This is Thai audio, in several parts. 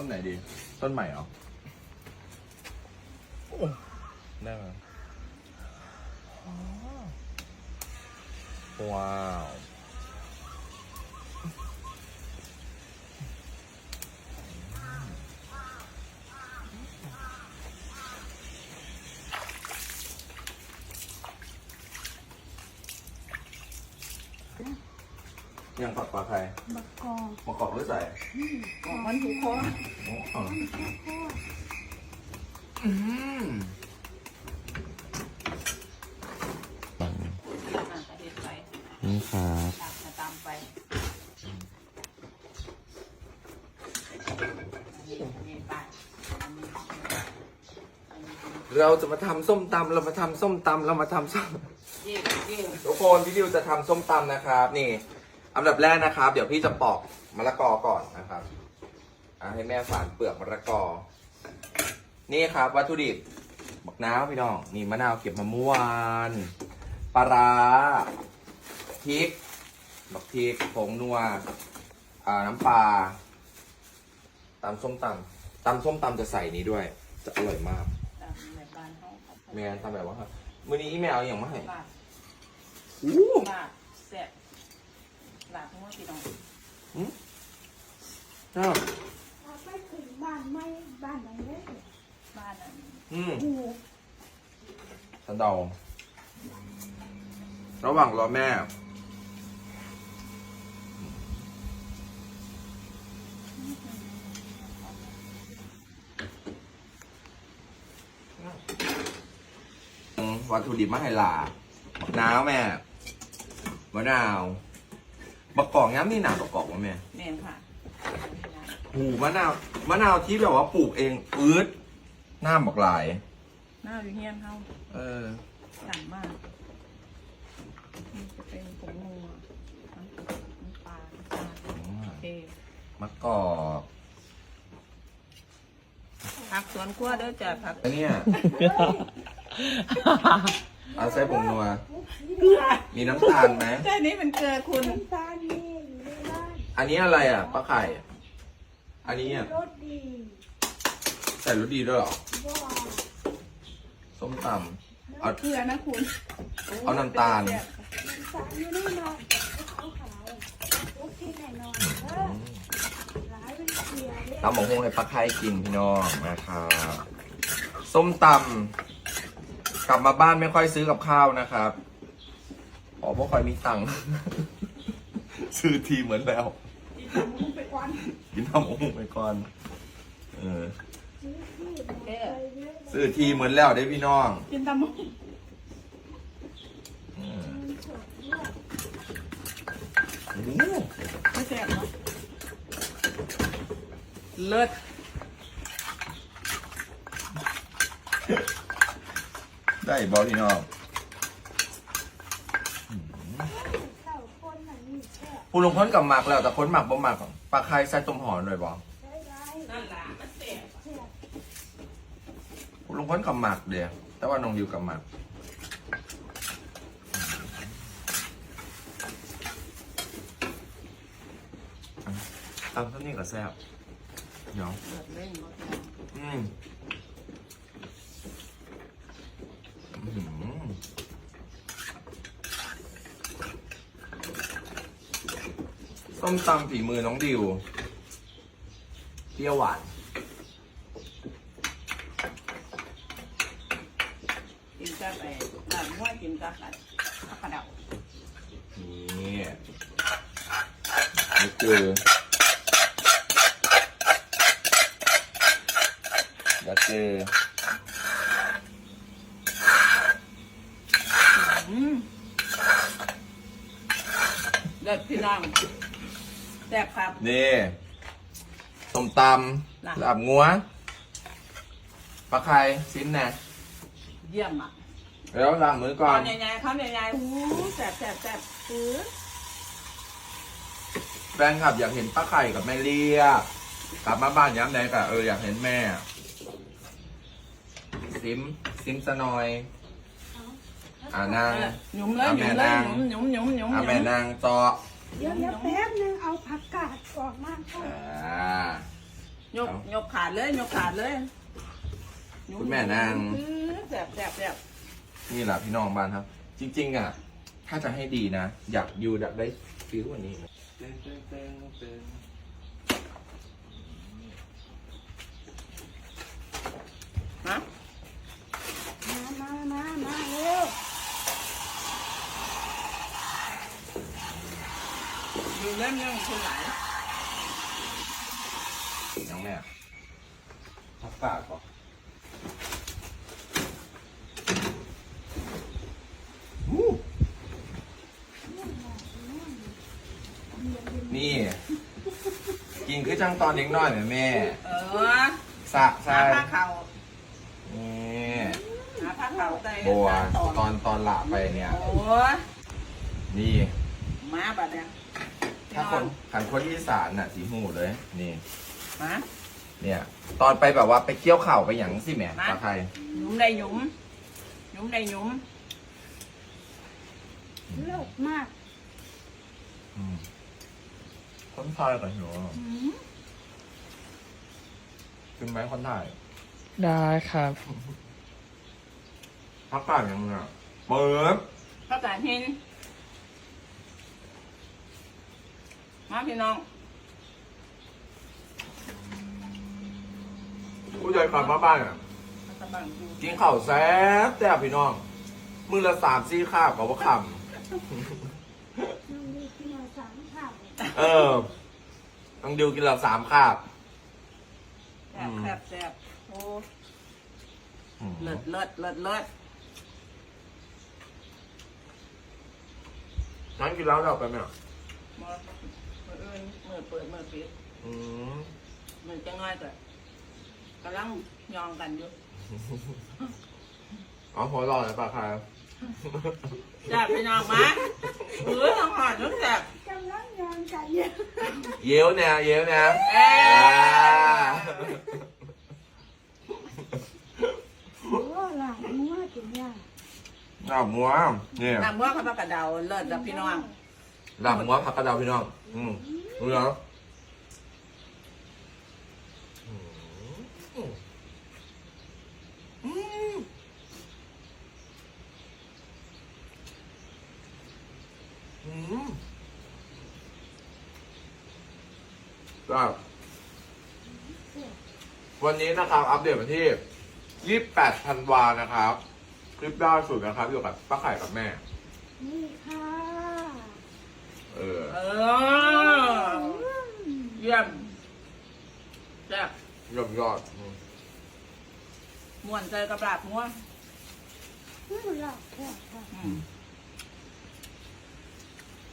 ต้นไหนดี ต้นใหม่เหรอได้ไหมว้าว ยังปักปลาใครบักกอกมากรอกหรือใส่ของมันถูกคออ๋ออืมอะกระเด็นไปนี่ครับตามจะตามไปอันนี้อันนี้ไปอันนี้อันนี้เราจะมาทำส้มตำเรามาทำส้มตำเรามาทำส้ม เยี่ยมเยี่ยมทุกคนพี่ดิวจะทำส้มตำนะครับ นี่ อันดับแรกนะครับ เดี๋ยวพี่จะปอกมะละกอก่อนนะครับอะให้แม่ฝานเปลือกมะละกอ นี่ครับ วัตถุดิบบักน้าวพี่น้องนี่มะนาวเก็บมาเมื่อวานปลาร้าพริกบักพริกผงนัวอ่าน้ำปลาตำส้มตำตำส้มตำจะใส่นี้ด้วย จะอร่อยมากตามในบ้านเขาเขาแม่ทำแบบว่าครับมื้อนี้อีแมวอย่างมาให้ลาดอู้ลาดแซ่บ ลาดทั้งหมดพี่น้องชอบเอาไปถึงบ้านไม่บ้านไหนเลยบ้านนั้นอืมหูสะเดาระหว่างรอแม่อืมวัตถุดิบมาให้หลาบักนาวแม่มะนาว บักกอกย้ำนี่หนาบักกอกวะแม่แม่นค่ะหูมะนาวมะนาวที่แบบว่าปลูกเองปื๊ดหน้าบักหลาย หน้าอยู่เฮียนเขาเออสั่งมากนี่จะเป็นผงนัวน้ำตกน้ำปลาน้ำตาลโอเคมะกอกผักสวนครัวเด้อจ้ะผักอันเนี้ยเอาใส่ผงนัวมีน้ำตาลไหมใช่นี้เป็นเกลือคุณน้ำตาลนี่อยู่ในบ้าน อันนี้อะไรอะป้าไข่ อันนี้อะรสดีใส่รสดีด้วยเหรอ ว่าส้มตำเอา เกลือนะคุณเอาน้ำตาลน้ำตาลอยู่ในบ้านเขาขาวรสที่ไหนนอนเออหลายเป็นเสียเลยตำหมกฮงให้ป้าไข่กินพี่น้องนะครับ ส้มตำกลับมาบ้านไม่ค่อยซื้อกับข้าวนะครับอ๋อเพราะคอยมีตังค์ ซื้อทีเหมือนแล้วที่ทำมุ้ง ไปก่อนกินทำหมกฮงไปก่อน เออซื้อที่หมดไปเยอะซื้อทีเหมือนแล้วได้พี่น้อง กินตำมุ้งอืมมันสดด้วยโอ้โหไม่แซ่บเนาะเลิศได้บอพี่น้อง เข้าคนน่ะนี่แค่ ผู้ลงพ้นกับหมักแล้วแต่พ้นหมักบ่หมักปลาไข่ใส่ต้มหอมหน่อยบอได้ไรนั่นล่ะมันแซ่บผู้ลงพ้นกับหมักเดียวแต่ว่าน้องดิวกับหมักอะตำเท่านี้ก็แซ่บเดี๋ยวเลิศเล่นบ่พี่น้องอืมอื้อหือ ส้มตำฝีมือน้องดิวเปรี้ยวหวาน กินกับไอ้ลาบม้วยกินกับไอ้ผักกระเดานี่นี่คือแล้วคืออืมเลิศพี่น้อง แซ่บครับ นี่ส้มตลาบำลาบงัวปลาไข่ชิ้นแน่เยี่ยมอะแล้วล้างมือก่อนข้าวใหญ่ๆข้าวใหญ่ๆอู้แซ่บแซ่บแซ่บอื้อแฟนคลับอยากเห็นป้าไข่กับแม่เลียกลับมาบ้านย้ำใดก็เอออยากเห็นแม่ ซิมซิมสนอย อ่านาง หยุ่มเลยเอาหแม่ยุ่มเลยนางหยุ่มหยุ่มหยุ่มหอะยุ่มแม่นางจอ เดี๋ยวเดี๋ยวแป๊บนึงเอาผักกาดออกมาก่อนอ่ายกยกขาดเลยยกขาดเลยคุณแม่นางแสบแสบแสบนี่แหละพี่น้องบ้านครับ จริง ๆ อะ ถ้าจะให้ดีนะ อยากอยู่อยากได้ฟิลกว่านี้เต้นเต้นเต้นเต้น ฮะ มามามามาเร็ว ดูเล่มยังคนไหนน้องแม่พักกาดก่อนนี่ กินคือจังตอนเด็กน้อยเนี่แม่เออสะใช่ผ้าข่านี่หาผ้าข่าได้บัวตอนตอนหลับไปเนี่ย โอ้ยนี่ มาบัดเนี่ย ถ้าคนขันคนอีสานน่ะ สีหูเลย นี่ มา เนี่ย ตอนไปแบบว่าไปเกี่ยวเข่าวไปอย่างสิแหม่มาปลาไทยหยุมได้หยุมหยุมได้หยุมเลิศมากอืมคนไทยกับหนูอืมขึ้นไหมคนไทยได้ครับ พักก่อนยังไงเปิดภาษาหิน มาพี่น้องผู้ใหญ่กลับมาบ้านอะมาตะบังดูกินข้าวแซ่บแต่บพี่น้องมือละสามซี่ข้าวกับว่าคน้องดีที่มาสามข่าวำเออต้องดิวกินละสามคาบ แซ่บแซ่บแซ่บโอ้อืมเลิศเลิศเลิศเลิศนั่นกินแล้วเราไปไหมอะมาเมื่ ออื่นเมื่อเปิดเมื่อปิดอืมเมื่อจะง่ายก็กำลังยองกันอยู่อ๋อหัวเรอเลยปลาไทยแซ่บพี่น้องมาเออทางหอดนึกแซ่บกำลังงานกันอยู่เย้ยวเนี่ยเย้ยวเนี่ยเอ้ยอ่าโอ้หลานมัวกินยาลาบมัวเนี่ยน้ำว่าเขาปลากระเดาเลิศแล้วพี่น้อง ลาบมัวผักกระเดาพี่น้อง อืมรู้แล้วอืมอืมอืมครับวันนี้นะครับ อัปเดตวันที่ 28ธันวานะครับ คลิปล่าสุดนะครับอยู่กับป้าไข่กับแม่ นี่ค่ะ เออ เออ เยี่ยมแซ่บยอดยอดอืมม่วนใจกระบลาบม่วนนี่หลับค่ะค่ะอืม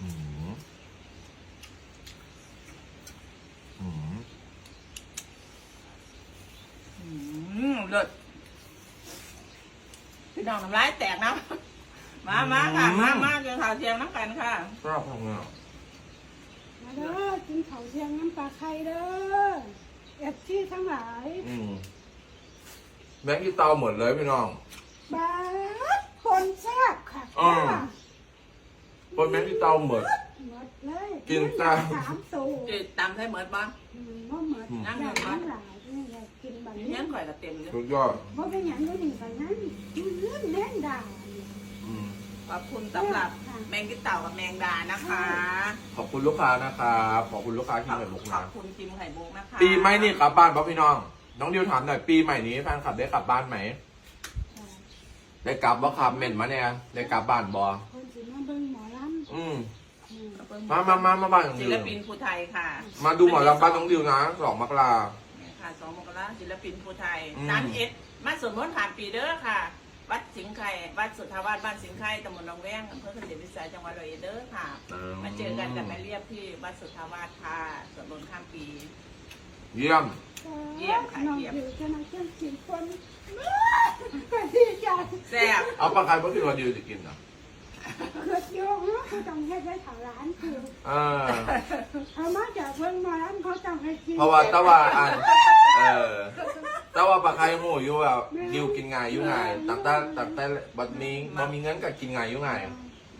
อืมอืมอืมเลิศพี่น้องน้ำลายแตกนะ มามาค่ะ มามาเดี๋ยวข่าวเทียงน้ำกันค่ะชอบทำงานมาเด้อกินข้าวเที่ยงน้ำปลาไข่เด้อเอฟที่ทั้งหลายอืมแบงค์ที่เตาหมดเลยพี่น้องบาสคนแซ่บค่ะอ้อคนแบงค์ที่เตาหมด หมดเลยกินจ้าสามตัวจะตำให้เหมือนบ้าง อืมบ่หมดอืมอย่างทั้งหลายนี่ไงกินแบบนี้เลี้ยงข่อยกับเต็มเลย สุดยอด บ่เป็นอย่างนู้นอย่างกันนั้นอื้อแม่งด่าอืม ขอบคุณสำหรับแมงกิเต่ากับแมงดานะคะ ขอบคุณลูกค้านะครับขอบคุณลูกค้าที่ขอบเห็นลูกขค้าอบคุณจิมไข่มุกนะคะปีใหม่นี่กลับบ้านป่ะพี่น้อง น้องดิวถามหน่อยปีใหม่นี้แฟนคลับได้กลับบ้านไหม ได้กลับบ่ครับเม่นมาเนี่ยได้กลับบ้านบ่คนสิมาเบิ่งหมอลอืมำอืมมามามามาบ้านน้องศิดิวลปินภูไทยค่ะมาดูหมอลำบ้านน้องดิวนะสองมกราเนี่ยค่ะสองมกราศิลปินภูไทยอืมสามเอ็ดมาสวดมนต์ผ่านปีเด้อค่ะ วัดสิงห์ไข่วัดสุทธาวาสบ้านสิงห์ไข่ตำบลหนองแวงอำเภอเกษตรวิสัยจังหวัดร้อยเอ็ดเด้อค่ะ มาเจอกันกับแม่เรียบที่วัดสุทธาวาสค่ะสวดมนต์ข้ามปี เยี่ยม เยี่ยมค่ะน้องเยี่ยม อยู่จะมาเจ้ากินคนดีใจแซ่บเอาปลาไก่เมื่อคืนวันดิวจะกินเหรอเกิดโยงเนาะเขาต้องให้ได้ถาร้านคือเออเอามาจากเบิ่งหมอลำเขาต้องให้กินเพราะว่าแตะว่าอัน เออ แตะว่าปลาไก่หูอยู่แบบดิวกินง่ายอยู่ง่ายตั้งแต่ตั้งแต่บัดนี้บ่มีเงินก็กินง่ายอยู่ง่าย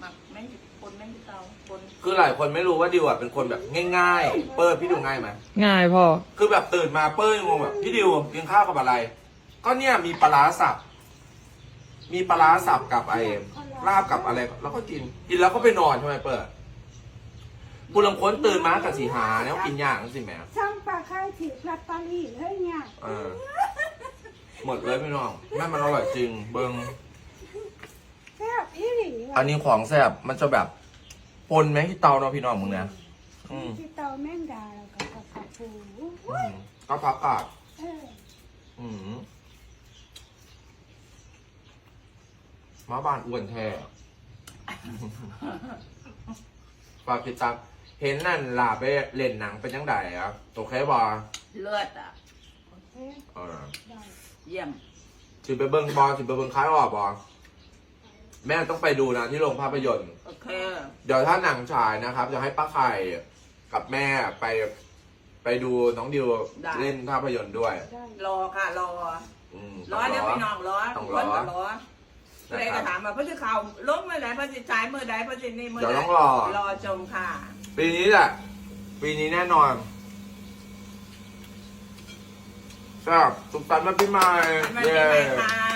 หมักแม่งคนแม่งเตาคนคือหลายคนไม่รู้ว่าดิวอะเป็นคนแบบง่ายๆ เปิดพี่ดูง่ายไหมง่ายพ่อ คือแบบตื่นมาเปิ้ลงงแบบพี่ดิวกินข้าวกับอะไร ก็เนี่ยมีปลาร้าสับ มีปลาร้าสับกับไอ้ลาบกับอะไร แล้วก็กิน กินแล้วก็ไปนอนใช่ไหมเปิด บุรังค้นตื่นมากับสีหาแล้วกินอย่างสิแหม่ช่างปลาไข่ถือลอตเตอรี่เลยเนี่ยเออ หมดเลยพี่น้องแม่มันอร่อยจริง เบิงแซ่บอีหลีอันนี้ของแซ่บมันจะแบบปนไหมที่เตาเนาะพี่น้องมึงเนี่ยอืมที่เตาแมงดาแล้วก็กับกับปูอืมก็พักกาดเอออืมมาบ้านอ้วนแท้ฝากติดตาม เห็นนั่นลาไปเล่นหนังเป็นยังไงอะโอเคบอเลือดอะโอเคเออได้เยี่ยม สิไปเบิ้งบอสิไปเบิ้งคล้ายออกบอแม่ต้องไปดูนะที่โรงภาพยนตร์ โอเค เดี๋ยวถ้าหนังฉายนะครับ จะให้ป้าไข่กับแม่ไปไปดูน้องดิวได้ เล่นภาพยนตร์ด้วยได้รอค่ะ รอ อืมรอเดี๋ยวพี่น้องรอต้องครนอก็รอผู้ใดก็ถามว่าพระจะข่าวลงเมื่อไหร่พระจะฉายเมื่อใดพระจะนี่เมื่อเดี๋ยวใดต้องรอ รอชมค่ะ ปีนี้แหละปีนี้แน่นอนครับสุขสันต์วันปีใหม่ เย้ ค่ะ